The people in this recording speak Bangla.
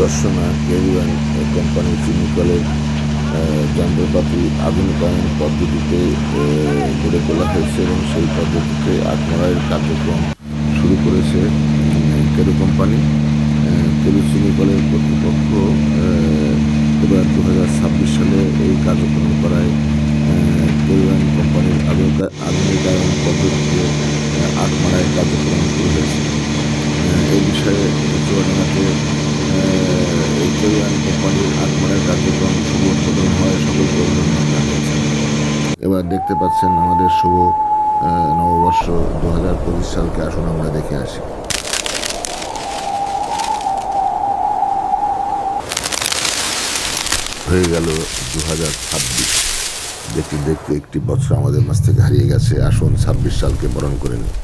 পরিদর্শনা কেরিয়ান কোম্পানি চিনিকলের যন্ত্রপাতি আধুনিকায়ন পদ্ধতিতে গড়ে তোলা হয়েছে এবং সেই পদ্ধতিতে আত্মরায়ের কার্যক্রম শুরু করেছে উম, কেরু কোম্পানি কেরু চিনিকলের কর্তৃপক্ষ এবার দু হাজার ছাব্বিশ সালে এই কার্যক্রম করায় কেরিয়ান কোম্পানির আধুনিকা- আধুনিকায়ন পদ্ধতিতে আত্মরায়ের কার্যক্রম শুরু হয়েছে আহ, এই বিষয়ে চুয়াডাঙ্গাতে আহ, এই কোরিয়ান কোম্পানির আগমনের কার্যক্রম শুভ উদ্বোধন হয় সকলকে অভিনন্দন জানিয়েছে এবার দেখতে পাচ্ছেন আমাদের শুভ নববর্ষ দু হাজার পঁচিশ সালকে আসুন আমরা দেখে আসি। হয়ে গেল দু হাজার ছাব্বিশ। দেখতে দেখতে একটি বছর আমাদের মাছ থেকে হারিয়ে গেছে। আসুন ছাব্বিশ সালকে বরণ করে নিই।